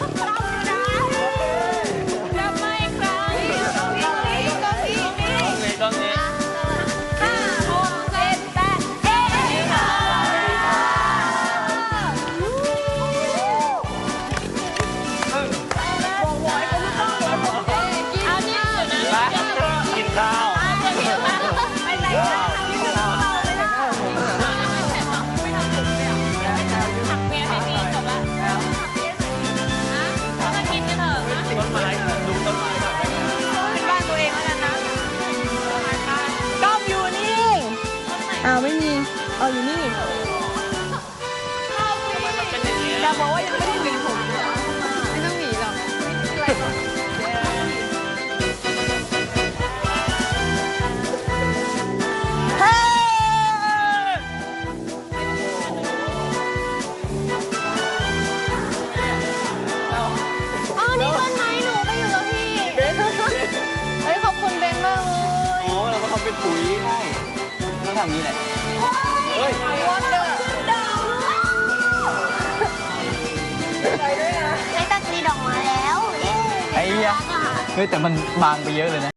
จับมาอีกครั้งกล้องนี้กล้อ อ้าวไม่มีเอาอยู่นี่มันเป็นอย่างนี้อย่าบอกว่ายังไม่ได้หวีผมไม่ต้องหวีหรอกเฮ้อ๋อนี่ต้นไม้หนูไปอยู่กับพี่ เฮ้ยขอบคุณเบนมากเลยโอ้เราก็ทำเป็นปุ๋ยให้ต้อง ทำนี้แหละเฮ้ยวันเดอร์ไม่ต้องกรีดออกมาแล้ว ไอ้เหี้ยเฮ้ยแต่มันบางไปเยอะเลยนะ